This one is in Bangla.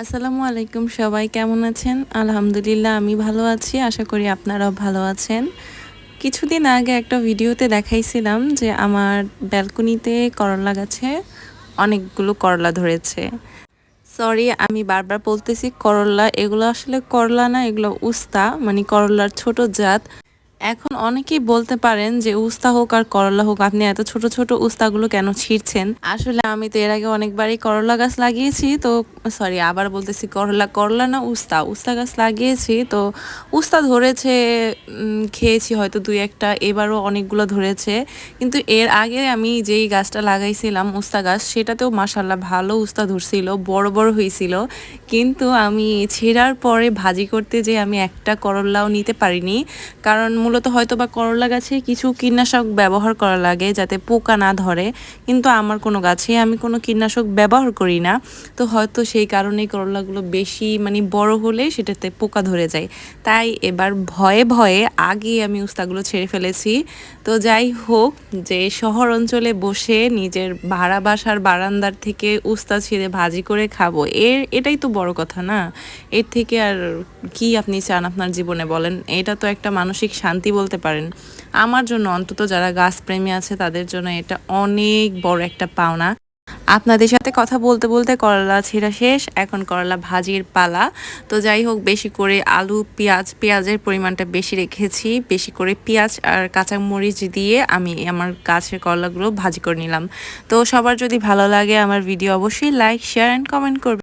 আসসালামু আলাইকুম সবাই, কেমন আছেন? আলহামদুলিল্লাহ, আমি ভালো আছি, আশা করি আপনারাও ভালো আছেন। কিছুদিন আগে একটা ভিডিওতে দেখাইছিলাম যে আমার ব্যালকনিতে করলা গাছে অনেকগুলো করলা ধরেছে। সরি আমি বারবার বলতেছি করলা, এগুলো আসলে করলা না, এগুলো উস্তা মানে করলার ছোট জাত। এখন অনেকেই বলতে পারেন যে উস্তা হোক আর করলা হোক, আপনি এত ছোট ছোট উস্তাগুলো কেন ছিঁড়ছেন? আসলে আমি তো এর আগে অনেকবারই করলা গাছ লাগিয়েছি, তো সরি আবার বলতেছি করলা করলা না উস্তা। উস্তা গাছ লাগিয়েছি, তো উস্তা ধরেছে খেয়েছি হয়তো দুই একটা, এবারও অনেকগুলো ধরেছে। কিন্তু এর আগে আমি যেই গাছটা লাগাইছিলাম, উস্তা গাছ, সেটাতেও মাসাল্লাহ ভালো উস্তা ধরছিল, বড় বড় হয়েছিল কিন্তু আমি ছেঁড়ার পরে ভাজি করতে যে আমি একটা করলাও নিতে পারিনি। কারণ মূলত হয়তো বা করলা গাছে কিছু কীটনাশক ব্যবহার করা লাগে যাতে পোকা না ধরে। কিন্তু আমার কোনো গাছে আমি কোনো কীটনাশক ব্যবহার করি না। তো হয়তো সেই কারণেই করলাগুলো বেশি মানে বড় হলে সেটাতে পোকা ধরে যায়। তাই এবার ভয়ে ভয়ে আগে আমি উস্তাগুলো ছেড়ে ফেলেছি। তো যাই হোক যে শহর অঞ্চলে বসে নিজের ভাড়া বাসার বারান্দার থেকে উস্তা ছিঁড়ে ভাজি করে খাব, এর এটাই তো বড় কথা না? এর থেকে আর কি আপনি চান আপনার জীবনে বলেন? এটা তো একটা মানসিক শান্তি বলতে পারেন। আমার জন্য অন্তত যারা গাছপ্রেমী আছে, তাদের জন্য এটা অনেক বড় একটা পাওনা। আপনাদের সাথে কথা বলতে বলতে করলা ছেঁড়া শেষ, এখন করলা ভাজির পালা। তো যাই হোক, বেশি করে আলু, পেঁয়াজ, পেঁয়াজের পরিমাণটা বেশি রেখেছি। বেশি করে পেঁয়াজ আর কাঁচামরিচ দিয়ে আমি আমার গাছের করলাগুলো ভাজি করে নিলাম। তো সবার যদি ভালো লাগে আমার ভিডিও, অবশ্যই লাইক শেয়ার অ্যান্ড কমেন্ট করবে